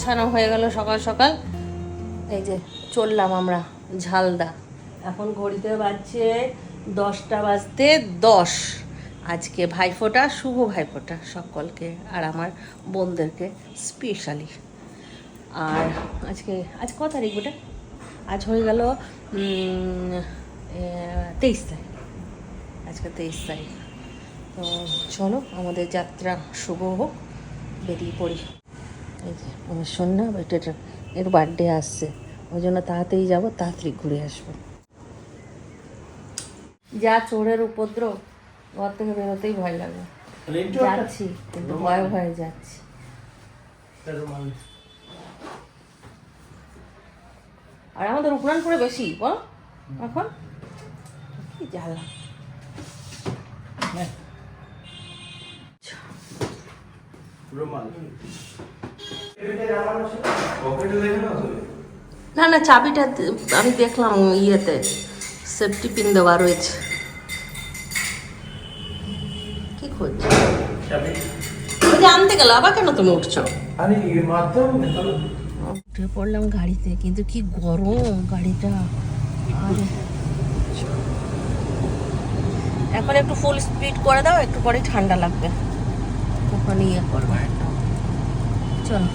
গোছানো হয়ে গেল সকাল সকাল। এই যে চললাম আমরা ঝালদা। এখন ঘড়িতে বাজছে দশটা বাজতে দশ। আজকে ভাইফোঁটা, শুভ ভাইফোঁটা সকলকে আর আমার বোনদেরকে স্পেশালি আর আজকে, আজ ক তারিখ ওটা আজ হয়ে গেল তেইশ তারিখ। আজকে তেইশ তারিখ। তো চলো, আমাদের যাত্রা শুভ হোক, বেরিয়ে পড়ি। এই যে আমার সন্ধ্যা এটা এর বার্থডে আসছে। ওই জন্য তাড়াতাড়ি যাব তাড়াতাড়ি ঘুরে আসব। যা চোরের উপদ্রব ঘর থেকে বেরোতেই ভয় লাগে। যাচ্ছি কিন্তু ভয়ে ভয়ে যাচ্ছি। আর আমাদের উপরানপুরে বেশি বল এখন? কি জ্বালা। না না চাবিটা আমি দেখলাম ইয়েতে সেফটি পিন দেওয়া রয়েছে। কি করছ? ওই আনতে গেল আবার কেন তুমি উঠছো? আরে উঠে পড়লাম গাড়িতে কিন্তু কি গরম গাড়িটা। আরে। এখন একটু ফুল স্পিড করে দাও একটু পরে ঠান্ডা লাগবে। তখন ইয়ে করব চলো।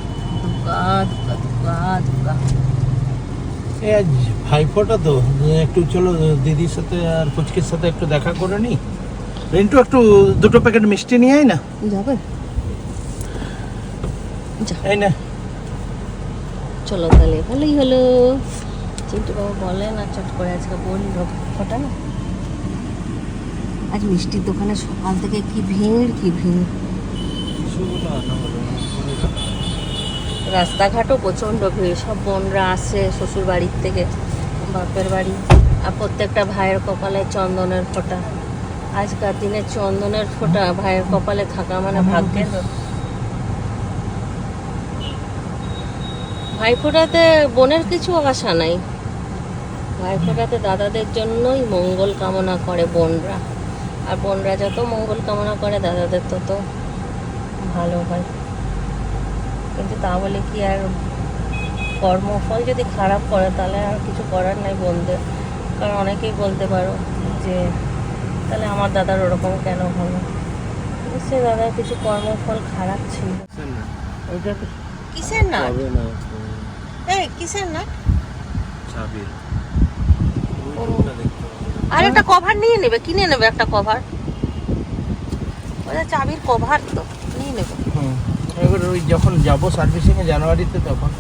আজ ভাইফোঁটা তো একটু চলো দিদির সাথে আর পুচকির সাথে একটু দেখা করে নি। রিন্টু একটু দুটো প্যাকেট মিষ্টি নিয়ে আয় না। যাবে? এই না। চলো তাহলে ভালোই হলো। চিন্টু বাবু বলে না চট করে আজকে বলল ফোটা না। আজ মিষ্টির দোকানে সকাল থেকে কি ভিড় কি ভিড়? রাস্তাঘাটও প্রচণ্ড ভিড়। সব বোনরা আসে শ্বশুর বাড়ির থেকে, বাপের বাড়ি। আর প্রত্যেকটা ভাইয়ের কপালে চন্দনের ফোঁটা। আজকাল দিনে চন্দনের ফোঁটা ভাইয়ের কপালে থাকা মানে ভাগ্যের। ভাইফোঁটাতে বোনের কিছু আশা নাই। ভাইফোঁটাতে দাদাদের জন্যই মঙ্গল কামনা করে বোনরা। আর বোনরা যত মঙ্গল কামনা করে, দাদাদের তত ভালো হয়। কিন্তু তা বলে কি আর কর্মফল যদি খারাপ করে তাহলে আর কিছু করার নাই বলতে কারণ অনেকেই বলতে পারো যে তাহলে আমার দাদার ওরকম কেন হলো? সে দাদার কিছু কর্মফল খারাপ ছিল। কিসের না। এই কিসের না। আর একটা কভার নিয়ে নেবে কিনে নেবে একটা কভার ওটা চাবির কভার তো নিয়ে নেবে। এবার ওই যখন যাব সার্ভিসিংয়ে জানুয়ারিতে তখন।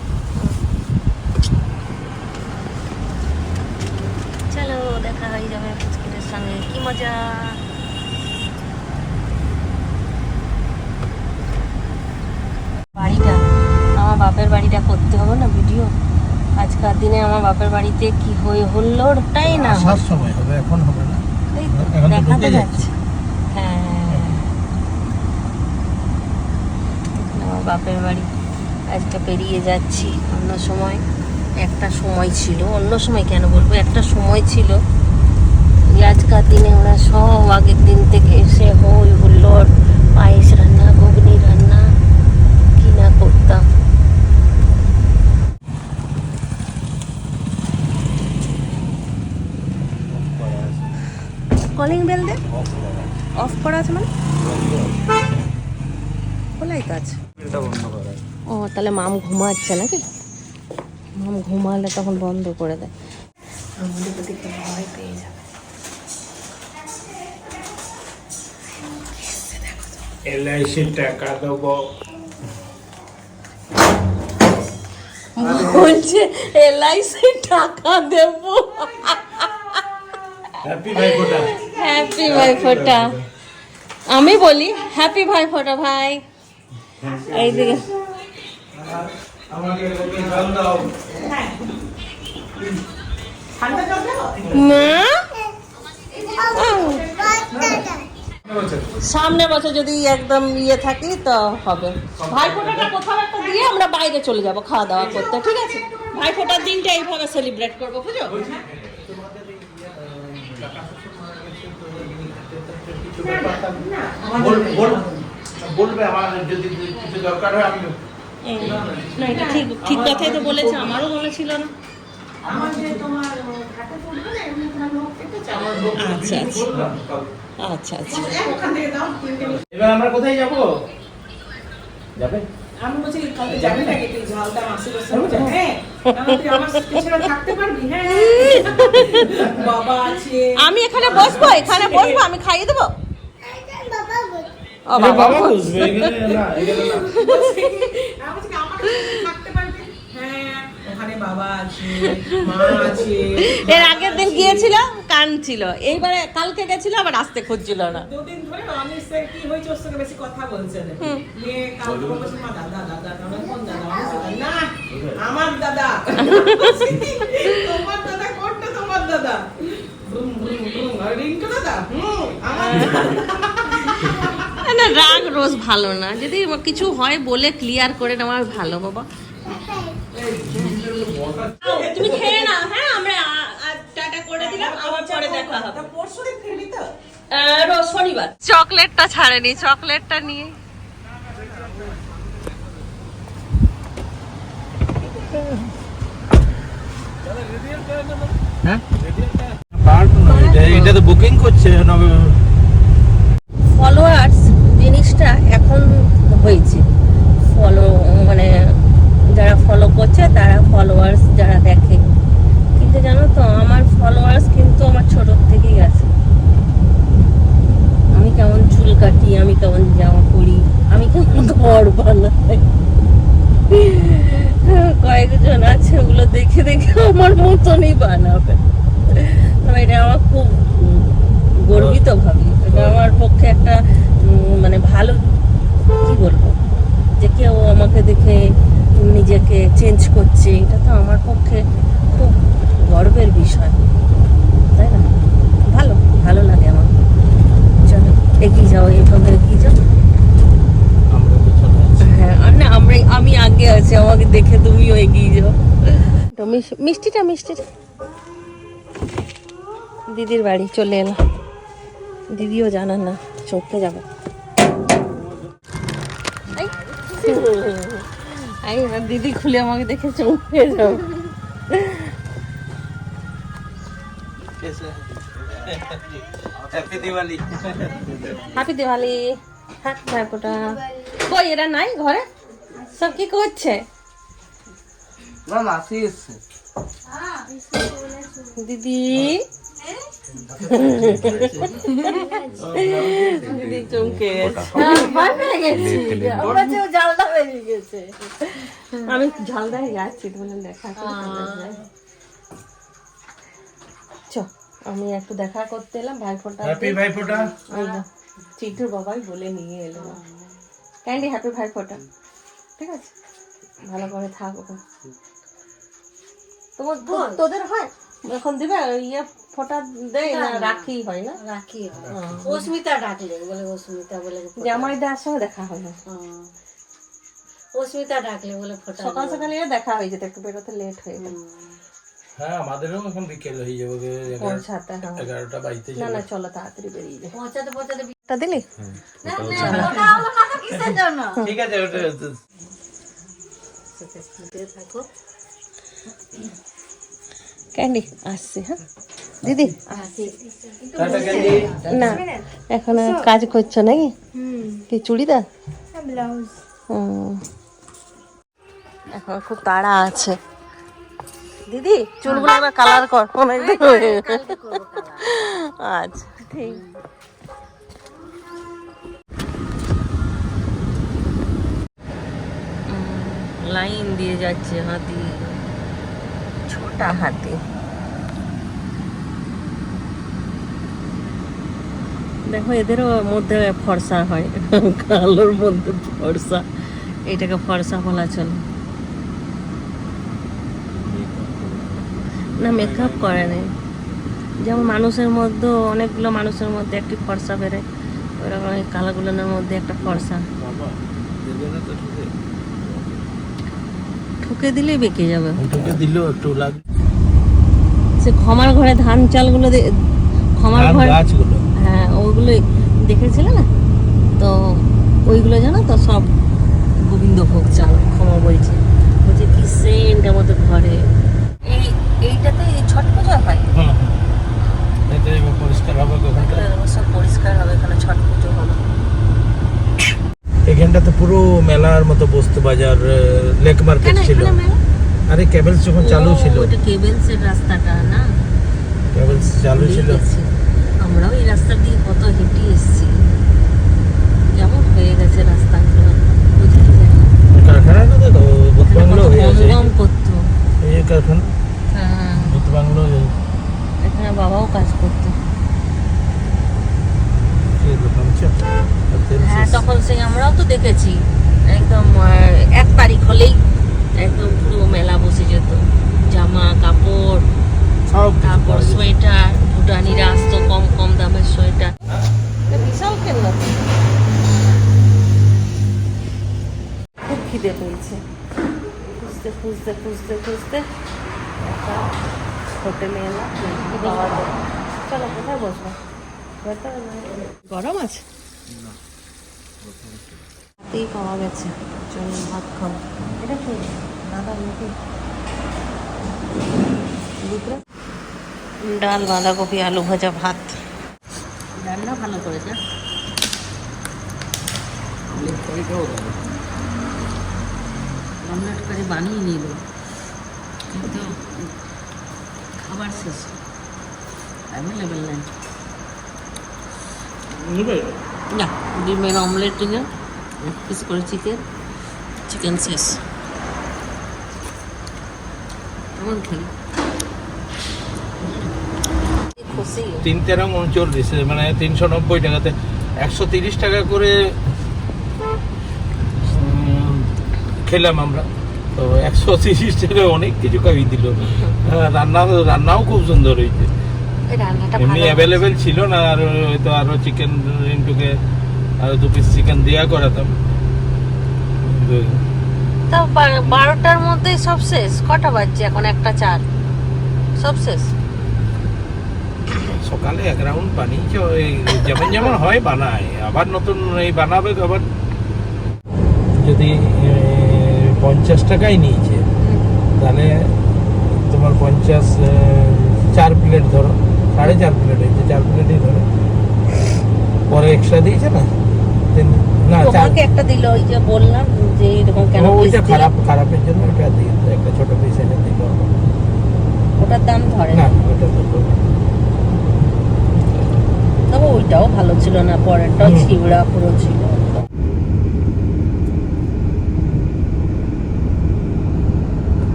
চলো দেখা হয়ে যাবে ফুচকিটের সঙ্গে। কি মজা? বাড়িটা আমার বাপের বাড়িটা করতে হবে না ভিডিও আজকাল দিনে আমার বাপের বাড়িতে কি হয়ে হল্লোড়টাই না। আসার সময় হবে এখন হবে না। এই তো, দেখা যাচ্ছে হ্যাঁ আমার বাপের বাড়ি। আজকে পেরিয়ে যাচ্ছি, অন্য সময়। একটা সময় ছিল, অন্য সময় কেন বলব? একটা সময় ছিল। আজকার দিনে ওরা সব আগের দিন থেকে এসে হই হুল্লোড়, পায়েস রান্না কি না করতাম কলিং বেল দে অফ করা আছে মানে খোলাই তো আছে এটা বন্ধ করা তাহলে মাম ঘুমাচ্ছে নাকি? মাম ঘুমালে তখন বন্ধ করে দেয়। আমাদের ওদিকে ভয় পেয়ে যাবে। এলআইসির টাকা দেবো। বলছে এলআইসি টাকা দেবো। হ্যাপি ভাইফোঁটা। হ্যাপি ভাই ফোটা আমি বলি হ্যাপি ভাই। ফোটা ভাই এইদিকে। সামনে বছর যদি একদম ইয়ে থাকি তো হবে। ভাইফোঁটাটা কোথাও একটা দিয়ে আমরা বাইরে চলে যাব, খাওয়া দাওয়া করতে, ঠিক আছে? ভাইফোঁটার দিনটা এইভাবে সেলিব্রেট করব বুঝো বল- বল- বলবে আমার যদি কিছু দরকার হয়, আমি না এটা ঠিক ঠিক কথাই তো বলেছে আমারও মনে ছিল না। আচ্ছা আচ্ছা। আচ্ছা আচ্ছা। ওখান থেকে দাও তিনটে এবার আমরা কোথায় যাব? যাবে? আমি বলছি কালকে যাবি? নাকি? তুই ঝালদা মাসির সঙ্গে হ্যাঁ আমি হ্যাঁ। বাবা আছে। আমি এখানে বসবো এখানে বসবো আমি খাইয়ে দেবো। বাবা বাবা বুঝবে এখানে না এখানে না। বলছি, আমি বলছি কি, আমার পিছনে থাকতে পারবি ওখানে বাবা আছে মা আছে এর আগের দিন গিয়েছিলাম কান ছিল। এইবারে কালকে গেছিল আবার আসতে খুঁজছিল না। দুদিন ধরে অনিশ স্যার কি হয়েছে ওর সঙ্গে বেশি কথা বলছে না। নিয়ে কালকে বলছে মা দাদা দাদা আমার কোন দাদা? অনিশ না আমার দাদা। তোমার দাদা কোনটা? তোমার দাদা? ব্রুম ব্রুম ব্রুম রিঙ্কু দাদা? হুম আমার না রাগ রোজ ভালো না। যদি কিছু হয় বলে ক্লিয়ার করে নেওয়া ভালো বাবা। তুমি খেয়ে নাও হ্যাঁ আমরা টাটা করে দিলাম আবার পরে দেখা হবে। পরশু দিন ফিরবি তো রোজ শনিবার। চকলেটটা ছাড়েনি চকলেটটা নিয়ে। হ্যাঁ? এটা তো বুকিং করছে ফলোয়ার্স জিনিসটা এখন হয়েছে। ফলো মানে যারা ফলো করছে তারা ফলোয়ার্স যারা দেখে। কিন্তু জানো তো আমার ফলোয়ার্স কিন্তু আমার ছোট থেকেই আছে। আমি কেমন চুল কাটি আমি কেমন জামা পরি আমি কেমন ঘর বানাই। কয়েকজন আছে ওগুলো দেখে দেখে আমার মতনই বানাবে। তবে এটা আমার খুব গর্বিত ভাবি। এটা আমার পক্ষে একটা মানে ভালো কি বলব? যে কেউ আমাকে দেখে নিজেকে চেঞ্জ করছে এটা তো আমার পক্ষে খুব গর্বের বিষয় তাই না? ভালো ভালো লাগে আমার। চলো এগিয়ে যাও এইভাবে এগিয়ে যাও। হ্যাঁ না আমরা আমি আগে আছি আমাকে দেখে তুমিও এগিয়ে যাও। তো মিষ্টিটা মিষ্টিটা। দিদির বাড়ি চলে এলাম। দিদিও জানান না। চোখে যাব। দিদি খুলে আমাকে দেখে চমকে যাব। দিওয়ালি হ্যাঁ নাই ঘরে? সব করছে? দিদি? আমি ঝালদায় যাচ্ছি বলে দেখা চ আমি একটু দেখা করতে এলাম ভাইফোঁটা হ্যাপি ভাইফোঁটা না, বাবাই বলে নিয়ে এলো ক্যান্ডি হ্যাপি ভাইফোঁটা ঠিক আছে? ভালো করে থাক। ওখানে তোমার তো- তোদের হয়? এখন দিবে? ইয়ে ফোঁটা দেয় না রাখি হয় না? রাখি অস্মিতা ডাকলে বলে অস্মিতা বলে জামাই দেওয়ার সঙ্গে দেখা হলো হ্যাঁ। অস্মিতা ডাকলে বলে ফোটা সকাল সকালে দেখা হয়ে যেত একটু বেরোতে লেট হয়ে গেল হ্যাঁ আমাদেরও এখন বিকেল হয়ে যাবে পৌঁছাতে হ্যাঁ। এগারোটা বাইতে না না চলো তাড়াতাড়ি বেরিয়ে যাই। পৌঁছাতে পৌঁছাতে টা দিলি? ঠিক আছে ওটা ক্যান্ডি আসছি হ্যাঁ? দিদি। না এখন কাজ করছ নাকি? কি চুড়িদার? হুম। এখন খুব তাড়া আছে। দিদি চুলগুলো একবার কালার কর। হয়ে। আচ্ছা। ঠিক লাইন দিয়ে যাচ্ছে হাতি। ছোটা হাতি। দেখো এদেরও মধ্যে ফর্সা হয়। কালোর মধ্যে ফর্সা। এটাকে ফর্সা বলা চলে। না মেকআপ করে নেই। যেমন মানুষের মধ্যে অনেকগুলো মানুষের মধ্যে একটি ফর্সা বেরোয়। ওরকম এই কালোগুলোর মধ্যে একটা ফর্সা। ঠুকে। দিলেই বেঁকে যাবে। ঠুকে দিলেও একটু লাগে সে ক্ষমার ঘরে ধান চালগুলো ক্ষমার ঘরে গাছগুলো। ওইগুলো দেখেছিলে না? তো ওইগুলো জানো তো সব গোবিন্দভোগ চাল ক্ষমা বলছে বলছে কি সেন্ট আমাদের ঘরে। এই এইটাতে ছট পূজা হয়? পরিষ্কার হবে সব পরিষ্কার হবে এখানে ছট পুজো হবে। এখানটাতে পুরো মেলার মতো বস্তু বাজার লেক মার্কেট ছিল। আরে কেবলস যখন চালু ছিল। ওটা কেবেলসের রাস্তাটা না? কেবলস চালু ছিল। আমরাও এই রাস্তা দিয়ে কত হেঁটে এসেছি। কেমন হয়ে গেছে রাস্তাগুলো? বুঝলি কারখানা না তো বুধ বাংলো গম করতো। এই কারখানা হ্যাঁ। বাংলো এখানে বাবাও কাজ করতো। হ্যাঁ তখন সেই আমরাও তো দেখেছি। একদম এক তারিখ হলেই একদম পুরো মেলা বসে যেত। জামা কাপড় তারপর সোয়েটার ভুটানিরা আসতো কম কম দামের সোয়েটার। বিশাল খেলনা খুব খিদে পেয়েছে। খুঁজতে খুঁজতে খুঁজতে খুঁজতে একটা হোটেলে এলাম পাওয়া যায়। চলো কোথায় বসবো? গরম আছে? হাতেই পাওয়া গেছে। চলো ভাত খাও এটা কি? দাদা মুখে দুপুরে ডাল বাঁধাকপি আলু ভাজা ভাত। রান্না ভালো করেছে। অমলেট করে বানিয়ে নিল। কিন্তু খাবার শেষ। অ্যাভেলেবেল নেই। নেবে? না ডিমের অমলেট দিলে এক পিস করে চিকেন চিকেন শেষ। কেমন খেলি? তিন তেরো উনচল্লিশ মানে তিনশো নব্বই টাকাতে। একশো তিরিশ টাকা করে খেলাম আমরা। তো একশো তিরিশ টাকা অনেক কিছু খাইয়ে দিল। হ্যাঁ, রান্না রান্নাও খুব সুন্দর হয়েছে। এমনি অ্যাভেলেবেল ছিল না আর হয়তো আরও চিকেন রিন্টুকে আরও দু পিস চিকেন দেওয়া করাতাম। তা বারোটার মধ্যেই সব শেষ। কটা বাজছে এখন? একটা চার। সব শেষ? সকালে এক রাউন্ড বানিয়েছে ওই যেমন যেমন হয় বানায় আবার নতুন এই বানাবে আবার যদি পঞ্চাশ টাকাই নিয়েছে তাহলে তোমার পঞ্চাশ চার প্লেট ধরো সাড়ে চার প্লেট হয়েছে চার প্লেটই ধরো। পরে এক্সট্রা দিয়েছে না? না তোমাকে একটা দিল ওই যে বললাম যে এরকম কেন ওইটা খারাপ খারাপের জন্য ওটা দিয়ে একটা ছোট পিস এনে দিল ওটার দাম ধরে না না ওটা তো তবে ওইটাও ভালো ছিল না পরেরটাও হুম। ছিবড়া পুরো ছিল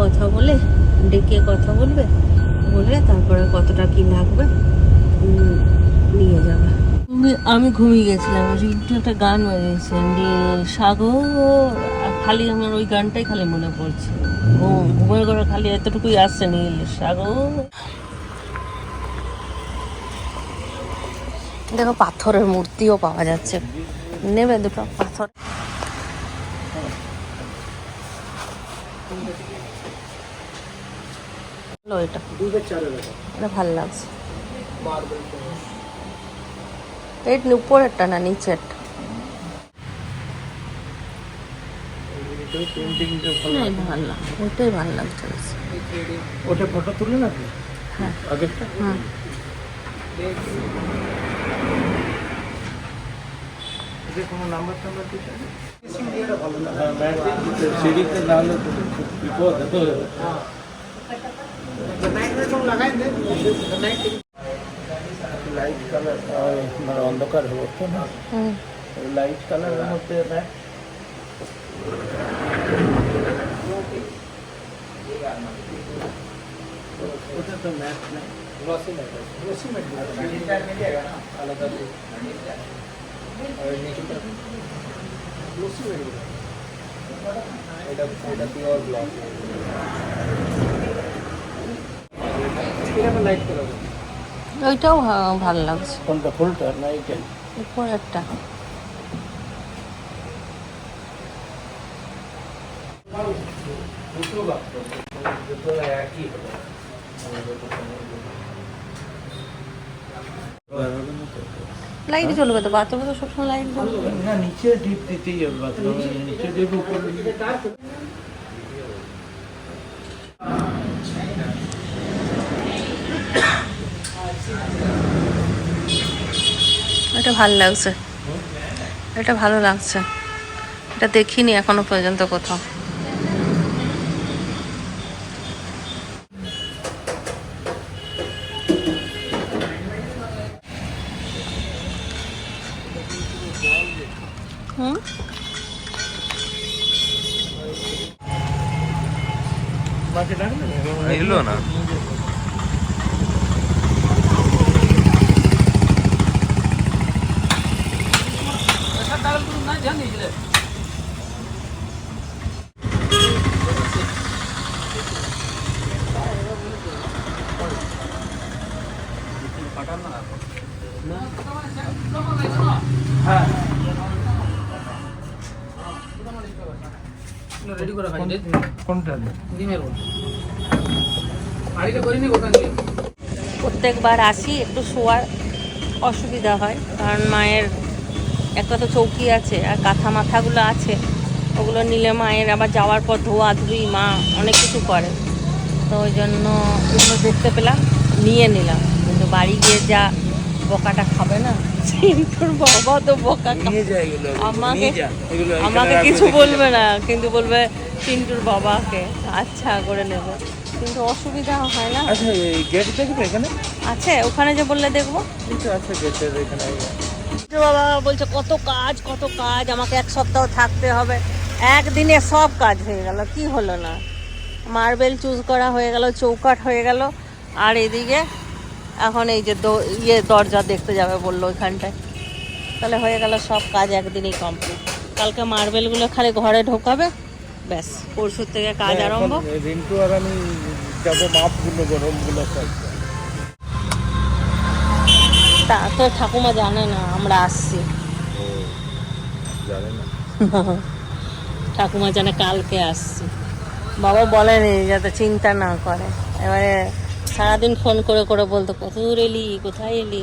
কথা বলে ডেকে কথা বলবে বলে তারপরে কতটা কি লাগবে নিয়ে যাবে। আমি ঘুমিয়ে গেছিলাম রিন্টু একটা গান বাজিয়েছে নীল সাগর আর খালি আমার ওই গানটাই খালি মনে পড়ছে। ঘুম ঘুমের ঘরে খালি এতটুকুই আসছে নীল সাগর। দেখো পাথরের মূর্তিও পাওয়া যাচ্ছে। নেবে দুটো পাথর। ভালো এটা। এটা ভালো লাগছে। এর উপরেরটা না নিচেরটা? ভালো ওটাই ভালো লাগছে ওটা ফটো তুলে না হ্যাঁ। আগেরটা? কোনো নাম্বার টাম্বার কিছু সিঁড়িতে না বিপদ লাইট কালার মানে অন্ধকার হব তো না হুম লাইট কালারের মধ্যে ম্যাট ওটা তো ম্যাট না গ্লসি ম্যাট গ্লসি ম্যাট আলাদা আর নিচটা এটা এটা পিওর ব্লক এরকম লাইট কালার ওইটাও ভা- ভালো লাগছে। কোনটা ফুলটা না এইটা? একই হবে লাইট জ্বলবে তো বাথরুমে তো সবসময় লাইট জ্বলবে। না নিচে ডিপ দিতেই হবে বাথরুমে নিচে ডিপ উপরে এটা ভালো লাগছে। এটা ভালো লাগছে। এটা দেখিনি এখনও পর্যন্ত কোথাও। এলো না। কোনটা ডিমের বাড়িতে করিনি ওখান দিয়ে? প্রত্যেকবার আসি একটু শোয়ার অসুবিধা হয় কারণ মায়ের একটা তো চৌকি আছে আর কাঁথা মাথাগুলো আছে। ওগুলো নিলে মায়ের আবার যাওয়ার পর ধোয়া ধুই মা অনেক কিছু করে। তো ওই জন্য ওগুলো দেখতে পেলাম নিয়ে নিলাম। কিন্তু বাড়ি গিয়ে যা বকাটা খাবে না বাবা তো বকা আমাকে আমাকে কিছু বলবে না কিন্তু বলবে চিন্টুর বাবাকে। আচ্ছা করে নেবে। কিন্তু অসুবিধা হয় না? আচ্ছা এই গেট দেখবে এখানে? আছে? ওখানে যে বললে দেখব। কিছু আছে গেটের এখানে বাবা বলছে কত কাজ কত কাজ আমাকে এক সপ্তাহ থাকতে হবে। একদিনে সব কাজ হয়ে গেল কি হলো না? মার্বেল চুজ করা হয়ে গেল চৌকাঠ হয়ে গেল আর এদিকে এখন এই যে দো- ইয়ে দরজা দেখতে যাবে বলল ওইখানটায়। তাহলে হয়ে গেল সব কাজ একদিনই কমপ্লিট কালকে মার্বেলগুলো খালি ঘরে ঢোকাবে ব্যাস পরশুর থেকে কাজ আরম্ভ। এখন রিন্টু আর আমি যাব মাপগুলো গরমগুলো তা তো ঠাকুমা জানে না আমরা আসছি। জানে না। ঠাকুমা জানে কালকে আসছি। বাবা বলেনি যাতে চিন্তা না করে। এবারে সারাদিন ফোন করে করে বলতো কত দূর এলি? কোথায় এলি?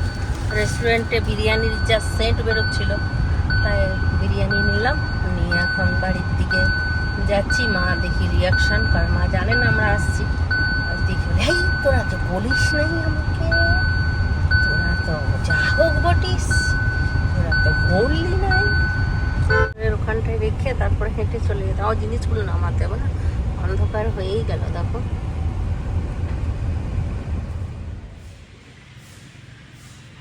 রেস্টুরেন্টে বিরিয়ানির যা সেন্ট বেরোচ্ছিল, তাই বিরিয়ানি নিলাম। নিয়ে এখন বাড়ির দিকে যাচ্ছি, মা দেখি রিয়াকশন কারণ মা জানেন আমরা আসছি। দেখি এই, তোরা তো বলিস নাই আমাকে। তোরা তো যা হোক বটিস। তোরা তো বললি নাই। ওখানটায় রেখে তারপরে হেঁটে চলে যেতাম। আমার জিনিসগুলো নামাতে হবে না। অন্ধকার হয়েই গেল, দেখো।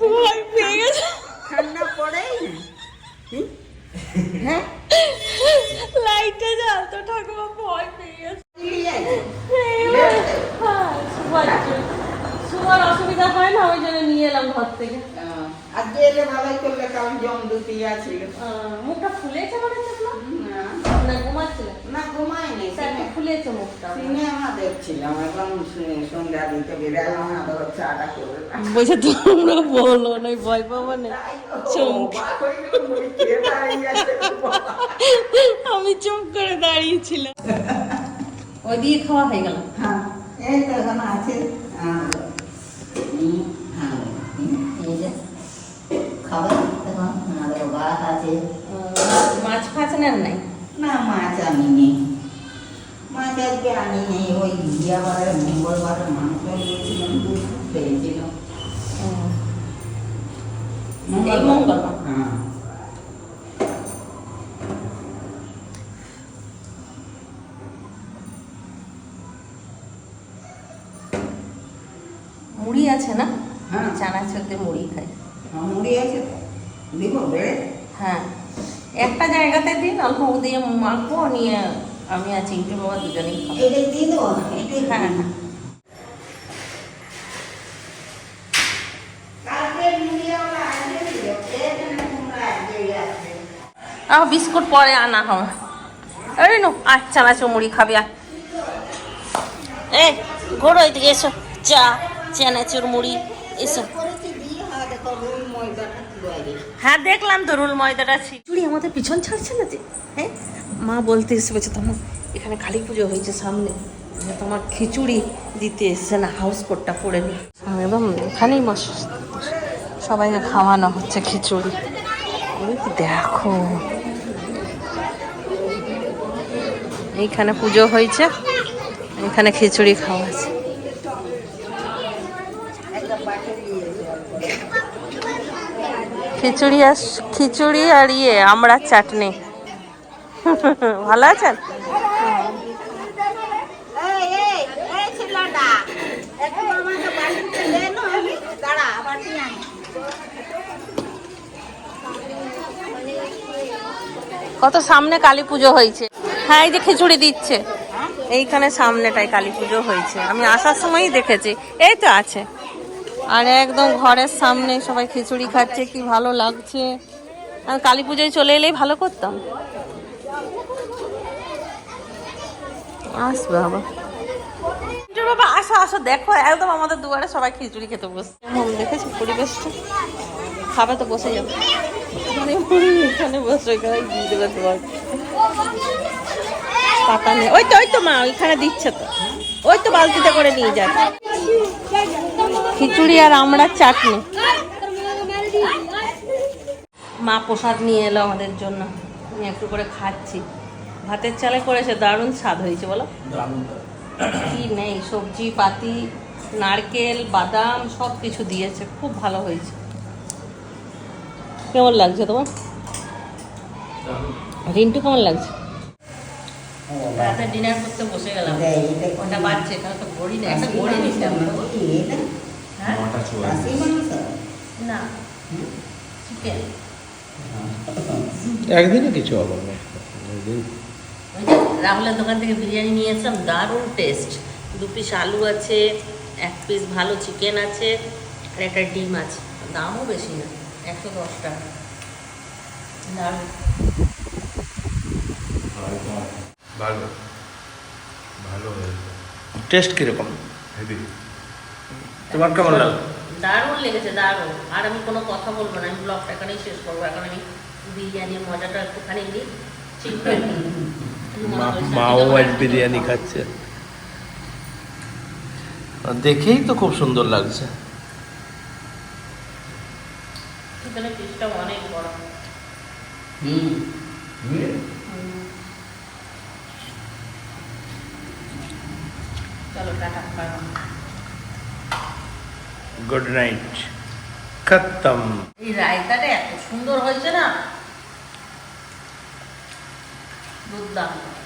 ভয় পেয়ে গেছে ঠান্ডা পড়ে লাইটটা জ্বালতো ঠাকুমা ভয় পেয়ে গেছে হ্যাঁ, সুভার জন্য। সুভার অসুবিধা হয় না ওই জন্য নিয়ে এলাম ঘর থেকে আজকে এলে ভালোই করলে কারণ জম দুটি আছে আহ, মুখটা ফুলেছে মনে হচ্ছে আপনার? না না ঘুমাচ্ছিলেন না ঘুমায়নি স্যারকে ফুলেছে মুখটা? সিনেমা দেখছিলাম এখন সন্ধ্যা দিতে বেরালাম আবার চাটা বলছে তোমরা বলো না ভয় পাবো না। চমকে আমি চুপ করে দাঁড়িয়েছিলাম। ওই দিয়ে খাওয়া হয়ে গেল। হ্যাঁ এই তো এখানে আছে। আনলো হুম, আনলো হুম, এই যে। খাবার এখন আরও ভাত আছে মাছ ফাছ নেন নাই? না মাছ আনিনি। মাছ আজকে আনি নেই ওই বিয়াবারে মঙ্গলবারে মাংস নিয়েছিলাম পেয়েছিল মঙ্গলবার? হ্যাঁ মুড়ি আছে না হ্যাঁ। চানাচুর দিয়ে মুড়ি খাই মুড়ি আছে দিব হ্যাঁ একটা জায়গাতে দিন অল্প দিয়ে মাখবো নিয়ে আমি আর চিংড়ি বাবা দুজনেই খাব। এটা দিয়ে দেবো? এটাই হ্যাঁ। হ্যাঁ আহ বিস্কুট পরে আনা হবে আরে নো আয় চানাচুর মুড়ি খাবি আয়। এই ঘোড়ো এদিকে এসো। চা চানাচুর মুড়ি এসো। হয়? দেখলাম তো রুল ময়দাটা খিচুড়ি আমাদের পিছন ছাড়ছে না যে? হ্যাঁ? মা বলতে এসে বলছে, তোমার এখানে কালী পুজো হয়েছে সামনে। যে তোমার খিচুড়ি দিতে এসছে, না হাউস কোটটা পরে নি। একদম এখানেই মাস সবাইকে খাওয়ানো হচ্ছে খিচুড়ি। দেখো। এইখানে পুজো হয়েছে, এখানে খিচুড়ি খাওয়া আছে। খিচুড়ি আর খিচুড়ি আর ইয়ে আমরা চাটনি। ভালো আছেন? কত সামনে কালী পুজো হয়েছে। হ্যাঁ এই যে খিচুড়ি দিচ্ছে। এইখানে সামনেটাই কালী পুজো হয়েছে। আমি আসার সময়ই দেখেছি। এই তো আছে। আর একদম ঘরের সামনে সবাই খিচুড়ি খাচ্ছে কি ভালো লাগছে। আর কালী পুজোয় চলে এলেই ভালো করতাম। আসবে বাবা। খিচুড়ি বাবা আসো আসো দেখো একদম আমাদের দুয়ারে সবাই খিচুড়ি খেতে বসছে। হুম দেখেছ পরিবেশটা? খাবে তো বসে যাবে। এখানে এখানে বসে এখানে দিয়ে দেবে তোমার পাতা নেই ওই তো ওই তো মা ওইখানে দিচ্ছে তো। ওই তো বালতিতে করে নিয়ে যাচ্ছে। খিচুড়ি আর আমরা চাটনি। মা প্রসাদ নিয়ে এলো আমাদের জন্য। আমি একটু করে খাচ্ছি। ভাতের চালে করেছে দারুণ স্বাদ হয়েছে বলো। কি নেই সবজি পাতি নারকেল বাদাম সব কিছু দিয়েছে খুব ভালো হয়েছে। কেমন লাগছে তোমার? রিন্টু কেমন লাগছে? রাতে ডিনার করতে বসে গেলাম। ওটা ঘড়ি একটা ঘড়ি হ্যাঁ? খাসি মাংস না। চিকেন। একদিনে কিছু হবে না। রাহুলের দোকান থেকে বিরিয়ানি নিয়ে এসলাম দারুণ টেস্ট দু পিস আলু আছে এক পিস ভালো চিকেন আছে আর একটা ডিম আছে। দামও বেশি না একশো দশ টাকা। দারুণ। ভালো। ভালো টেস্ট কীরকম? তোমার কেমন লাগল? দারুণ লেগেছে দারুণ। আর আমি কোনো কথা বলব না আমি ব্লগটা এখানেই শেষ করব। এখন আমি বিরিয়ানির মজাটা একটুখানি নিই। চিকেন। মাও আজ বিরিয়ানি খাচ্ছে। দেখেই তো খুব সুন্দর লাগছে। গুড নাইট খতম। এই রায়তাটা এত সুন্দর হয়েছে না do Dhamma.